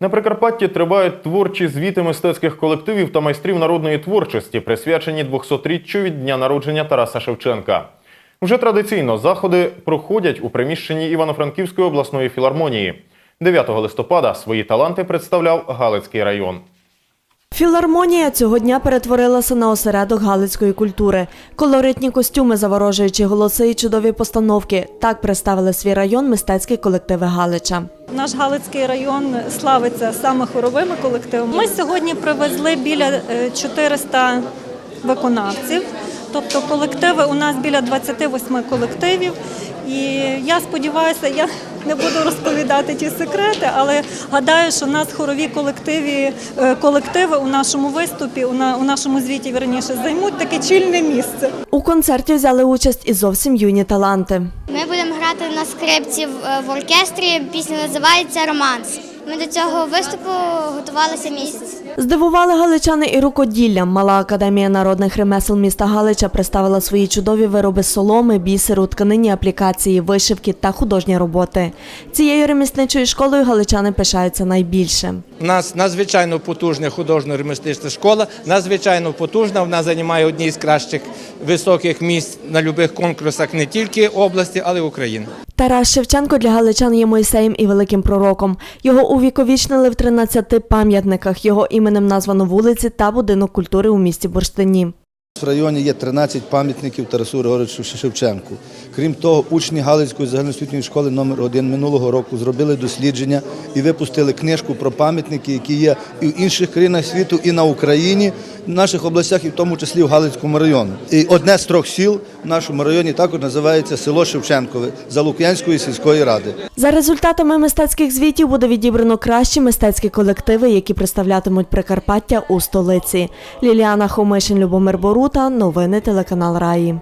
На Прикарпатті тривають творчі звіти мистецьких колективів та майстрів народної творчості, присвячені 200-річчю від дня народження Тараса Шевченка. Вже традиційно заходи проходять у приміщенні Івано-Франківської обласної філармонії. 9 листопада свої таланти представляв Галицький район. Філармонія цього дня перетворилася на осередок галицької культури. Колоритні костюми, заворожуючі голоси і чудові постановки. Так представили свій район мистецькі колективи Галича. Наш Галицький район славиться саме хоровими колективами. Ми сьогодні привезли біля е, 400 виконавців. Тобто колективи у нас біля 28 колективів. І я сподіваюся, я не буду розповідати ті секрети, але гадаю, що нас хорові колективи, е, колективи у нашому виступі, у на- у нашому звіті верніше, займуть таке чільне місце. У концерті взяли участь і зовсім юні таланти. Ми будемо грати на скрипці е, в оркестрі. Пісня називається Романс. Ми до цього виступу готувалися місяць. Здивували галичани і рукоділля. Мала академія народних ремесел міста Галича представила свої чудові вироби соломи, бісеру, тканині аплікації, вишивки та художні роботи. Цією ремісничою школою галичани пишаються найбільше. У нас надзвичайно потужна художньо-ремістична школа, надзвичайно потужна. Вона займає одні з кращих високих місць на будь-яких конкурсах не тільки області, але й України. Тарас Шевченко для галичан є Мойсеєм і великим пророком. Його увіковічнили в 13 пам'ятниках. Його іменем названо вулиці та будинок культури у місті Бурштині. В районі є 13 пам'ятників Тарасу Григоровичу Шевченку. Крім того, учні Галицької загальноосвітньої школи номер 1 минулого року зробили дослідження і випустили книжку про пам'ятники, які є і в інших країнах світу, і на Україні, в наших областях, і в тому числі в Галицькому районі. І одне з трьох сіл в нашому районі також називається село Шевченкове Залук'янської сільської ради. За результатами мистецьких звітів буде відібрано кращі мистецькі колективи, які представлятимуть Прикарпаття у столиці. Ліліана Хомишин, Любомир Борута. Новини телеканал Раї.